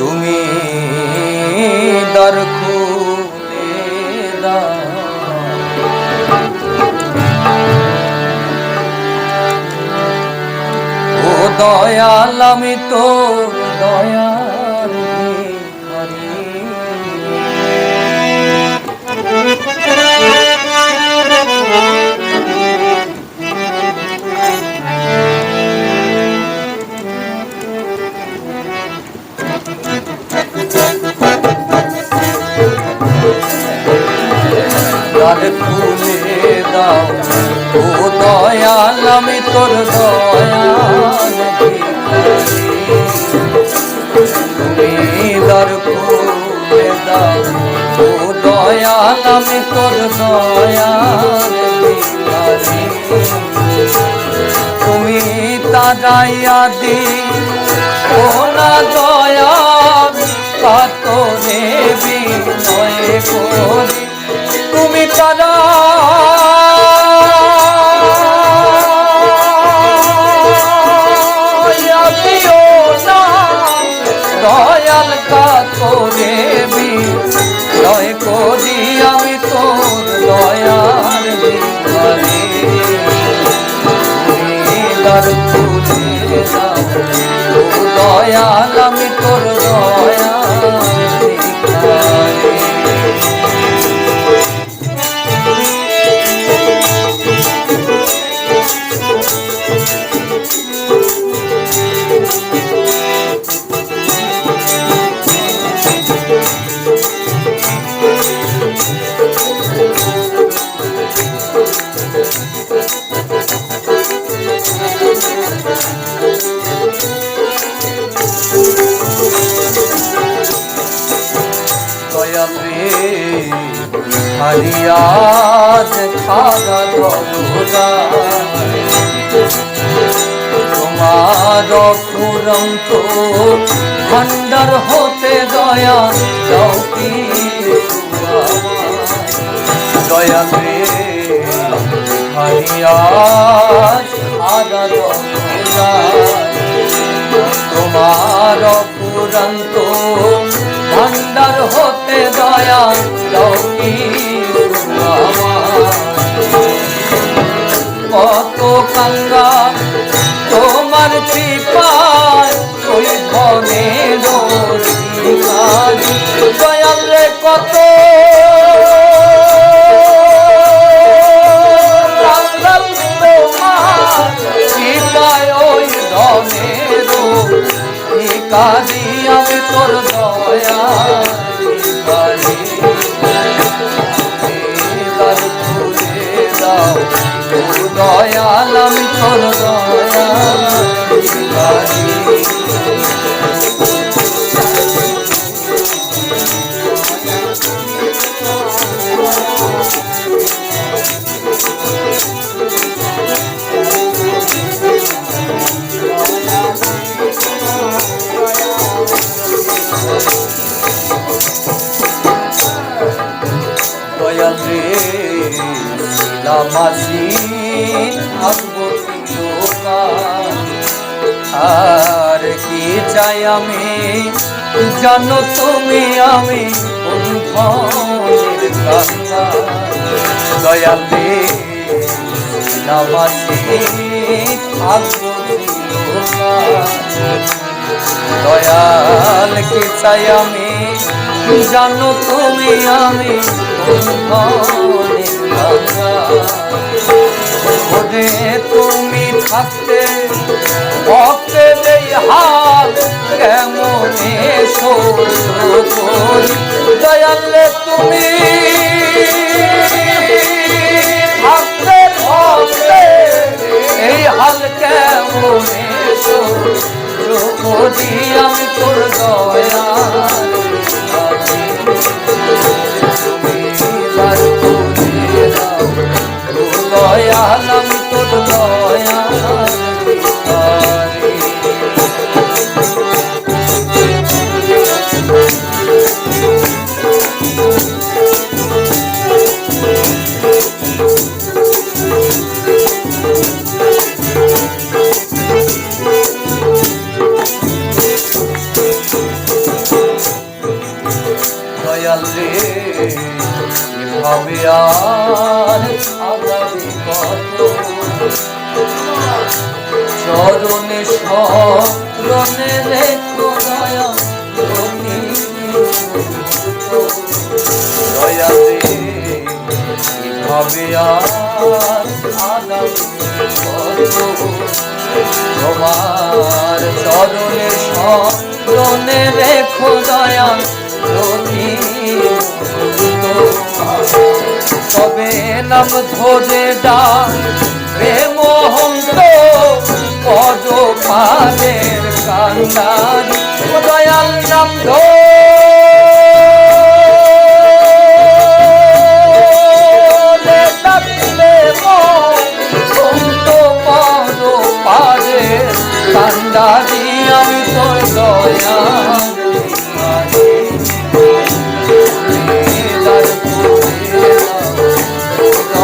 তুমি দর দয়াল আমি তো দয়াল। খুলে দাও ও দয়াল, আমি তোর দয়াল। তুমি দ্বার খুলে দাও ও দয়াল, আমি তোর দয়াল। তুমি তারাইয়া দি ও না দয়া কাতরে বিনয় করি তুমি তারা দয়াল কাতরে বিনয় করি আমি তোর দয়াল বিহারি। দয়াল দয়ালে হারিয়াজ খাগা দোরা তোমার পুরন্ত ভান্ডার হতে দয়া দাও কি দয়ালে হারিয়াজ খাগা দোরা তোমার পুরন্ত ভান্ডার হতে দয়া লৌকি কত কাঙ্গা তোমার কৃপায় কাজী আমি তোর দয়া দয়াল আমি তোর দয়া লামাসি থাকব চিরকাল। আর কি চাই আমি জানো তুমি আমি দয়াল লামাসি থাকব চিরকাল। দয়াল, কি চাই আমি জানো তুমি আমি ওরে তুমি থাকতে ভক্তে দেই হাল কেমনে সহ্য এভাবে আর আগামী কত চরণে স্মরণে রেখো দয়া দয়া এভাবে আর আগামী তোমার চরণে স্মরণে রেখো দয়া তুমি তবে নাম ধরে ডাক প্রেমহন্ত পদ পাদের কান্দারি দয়াল নাম ধরে। কান্দারি আমি দয়া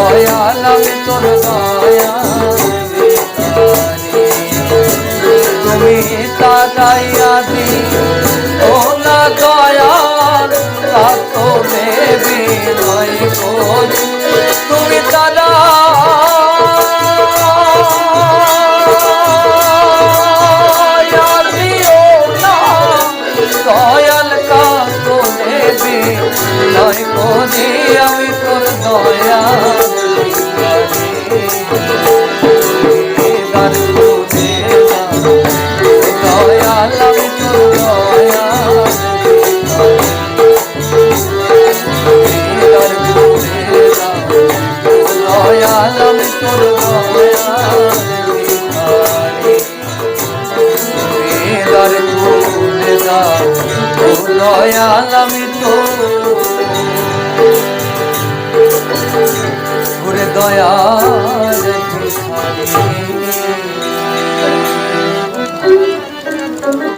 দয়াল আমি তোর দয়া তুমি তারাইয়া দি ও না তুমি দয়াল আমি তো। ওরে দয়া